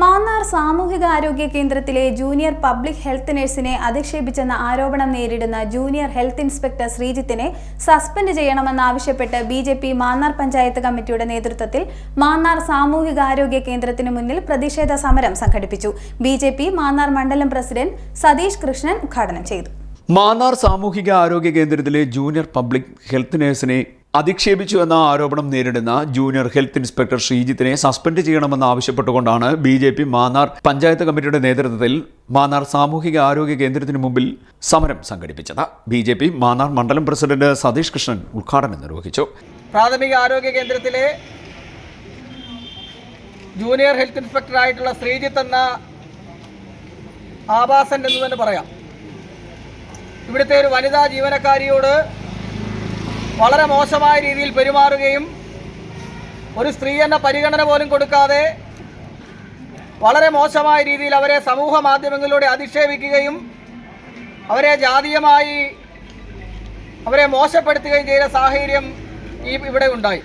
മാന്നാർ സാമൂഹികാരോഗ്യ കേന്ദ്രത്തിലെ junior public health നഴ്സിനെ അധിക്ഷേപിച്ചെന്ന ആരോപണം നേരിടുന്ന ജൂനിയർ ഹെൽത്ത് ഇൻസ്പെക്ടർ ശ്രീജിത്തിനെ സസ്പെൻഡ് ചെയ്യണമെന്നാവശ്യപ്പെട്ട് B J P Mannar panchayat കമ്മിറ്റിയുടെ നേതൃത്വത്തിൽ മാന്നാർ സാമൂഹികാരോഗ്യ കേന്ദ്രത്തിന് മുന്നിൽ പ്രതിഷേധ സമരം സംഘടിപ്പിച്ചു. ബി ജെ പി മാന്നാർ മണ്ഡലം പ്രസിഡന്റ് സതീഷ് കൃഷ്ണൻ ഉദ്ഘാടനം ചെയ്തു. മാന്നാർ സാമൂഹിക ആരോഗ്യ കേന്ദ്രത്തിലെ ജൂനിയർ പബ്ലിക് ഹെൽത്ത് നഴ്സിനെ അധിക്ഷേപിച്ചു എന്ന ആരോപണം നേരിടുന്ന ജൂനിയർ ഹെൽത്ത് ഇൻസ്പെക്ടർ ശ്രീജിത്തിനെ സസ്പെൻഡ് ചെയ്യണമെന്ന് ആവശ്യപ്പെട്ടുകൊണ്ടാണ് B J P Mannar panchayat കമ്മിറ്റിയുടെ നേതൃത്വത്തിൽ മാന്നാർ സാമൂഹിക ആരോഗ്യ കേന്ദ്രത്തിന് മുമ്പിൽ സമരം സംഘടിപ്പിച്ചത്. ബി ജെ പി മാന്നാർ മണ്ഡലം പ്രസിഡന്റ് സതീഷ് കൃഷ്ണൻ ഉദ്ഘാടനം നിർവഹിച്ചു. പ്രാഥമിക ആരോഗ്യ കേന്ദ്രത്തിലെ ജൂനിയർ ഹെൽത്ത് ഇൻസ്പെക്ടറായിട്ടുള്ള ശ്രീജിത്ത് എന്ന ആവാസൻ എന്ന് തന്നെ പറയാം. ഇവിടുത്തെ ഒരു വനിതാ ജീവനക്കാരിയോട് വളരെ മോശമായ രീതിയിൽ പെരുമാറുകയും ഒരു സ്ത്രീ എന്ന പരിഗണന പോലും കൊടുക്കാതെ വളരെ മോശമായ രീതിയിൽ അവരെ സമൂഹ മാധ്യമങ്ങളിലൂടെ അധിക്ഷേപിക്കുകയും അവരെ ജാതീയമായി അവരെ മോശപ്പെടുത്തുകയും ചെയ്ത സാഹചര്യം ഈ ഇവിടെ ഉണ്ടായി.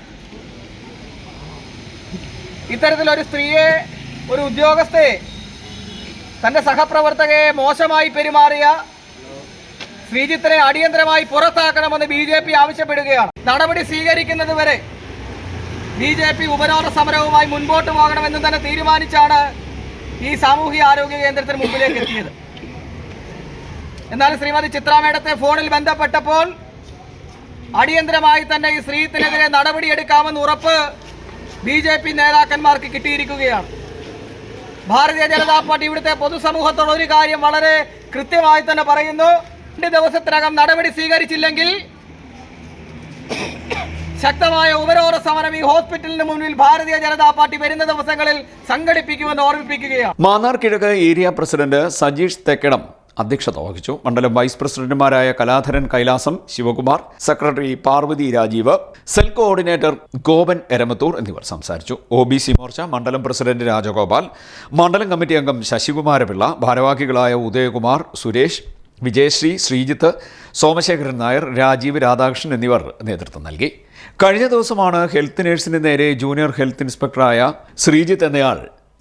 ഇത്തരത്തിലൊരു സ്ത്രീയെ ഒരു ഉദ്യോഗസ്ഥയെ തന്റെ സഹപ്രവർത്തകയെ മോശമായി പെരുമാറിയ ശ്രീജിത്തിനെ അടിയന്തരമായി പുറത്താക്കണമെന്ന് ബി ജെ പി ആവശ്യപ്പെടുകയാണ്. നടപടി സ്വീകരിക്കുന്നത് വരെ ബി ജെ പി ഉപരോധ സമരവുമായി മുൻപോട്ട് പോകണമെന്ന് തന്നെ തീരുമാനിച്ചാണ് ഈ സാമൂഹിക ആരോഗ്യ കേന്ദ്രത്തിന് മുമ്പിലേക്ക് എത്തിയത്. എന്നാൽ ശ്രീമതി ചിത്രാമേടത്തെ ഫോണിൽ ബന്ധപ്പെട്ടപ്പോൾ അടിയന്തരമായി തന്നെ ഈ സ്ത്രീത്തിനെതിരെ നടപടിയെടുക്കാമെന്ന് ഉറപ്പ് ബി ജെ പി നേതാക്കന്മാർക്ക് കിട്ടിയിരിക്കുകയാണ്. ഭാരതീയ ജനതാ പാർട്ടി ഇവിടുത്തെ പൊതുസമൂഹത്തോട് ഒരു കാര്യം വളരെ കൃത്യമായി തന്നെ പറയുന്നു. രണ്ട് ദിവസത്തിനകം നടപടി സ്വീകരിച്ചില്ലെങ്കിൽ ശക്തമായ ഉപരോധ സമരം ഈ ഹോസ്പിറ്റലിന് മുന്നിൽ ഭാരതീയ ജനതാ പാർട്ടി വരുന്ന ദിവസങ്ങളിൽ സംഘടിപ്പിക്കുമെന്ന് ഓർമ്മിപ്പിക്കുകയാണ്. മാന്നാർ കിഴക്ക് ഏരിയ പ്രസിഡന്റ് സജീഷ് തെക്കടം അധ്യക്ഷത വഹിച്ചു. മണ്ഡലം വൈസ് പ്രസിഡന്റുമാരായ Kaladharan Kailasam Sivakumar secretary Parvathy Rajeev cell coordinator Gopan Eramathur എന്നിവർ സംസാരിച്ചു. ഒ ബി സി മോർച്ച മണ്ഡലം പ്രസിഡന്റ് രാജഗോപാൽ മണ്ഡലം കമ്മിറ്റി അംഗം ശശികുമാരപിള്ള ഭാരവാഹികളായ ഉദയകുമാർ സുരേഷ് വിജയശ്രീ ശ്രീജിത്ത് സോമശേഖരൻ നായർ രാജീവ് രാധാകൃഷ്ണൻ എന്നിവർ നേതൃത്വം നൽകി. കഴിഞ്ഞ ദിവസമാണ് ഹെൽത്ത് നേഴ്സിന് നേരെ ജൂനിയർ ഹെൽത്ത് ഇൻസ്പെക്ടറായ ശ്രീജിത്ത് എന്നയാൾ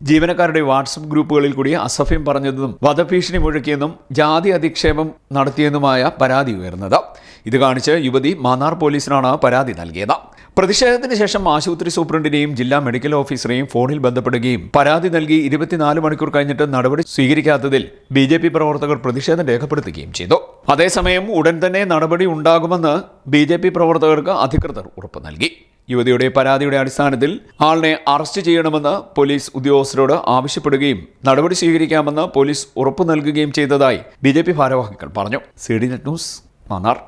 ജീവനക്കാരുടെ വാട്സപ്പ് ഗ്രൂപ്പുകളിൽ കൂടി അസഭ്യം പറഞ്ഞതെന്നും വധഭീഷണി മുഴക്കിയെന്നും ജാതി അധിക്ഷേപം നടത്തിയെന്നുമായ പരാതി ഉയർന്നത്. ഇത് കാണിച്ച് യുവതി മാന്നാർ പോലീസിനാണ് പരാതി നൽകിയത്. പ്രതിഷേധത്തിന് ശേഷം ആശുപത്രി സൂപ്രണ്ടിനെയും ജില്ലാ മെഡിക്കൽ ഓഫീസറെയും ഫോണിൽ ബന്ധപ്പെടുകയും പരാതി നൽകി ഇരുപത്തിനാല് മണിക്കൂർ കഴിഞ്ഞിട്ട് നടപടി സ്വീകരിക്കാത്തതിൽ ബി ജെ പി പ്രവർത്തകർ പ്രതിഷേധം രേഖപ്പെടുത്തുകയും ചെയ്തു. അതേസമയം ഉടൻ തന്നെ നടപടി ഉണ്ടാകുമെന്ന് ബി ജെ പി പ്രവർത്തകർക്ക് അധികൃതർ ഉറപ്പ് നൽകി. യുവതിയുടെ പരാതിയുടെ അടിസ്ഥാനത്തിൽ ആളിനെ അറസ്റ്റ് ചെയ്യണമെന്ന് പോലീസ് ഉദ്യോഗസ്ഥരോട് ആവശ്യപ്പെടുകയും നടപടി സ്വീകരിക്കാമെന്ന് പോലീസ് ഉറപ്പു നൽകുകയും ചെയ്തതായി ബി ഭാരവാഹികൾ പറഞ്ഞു. C news Mannar.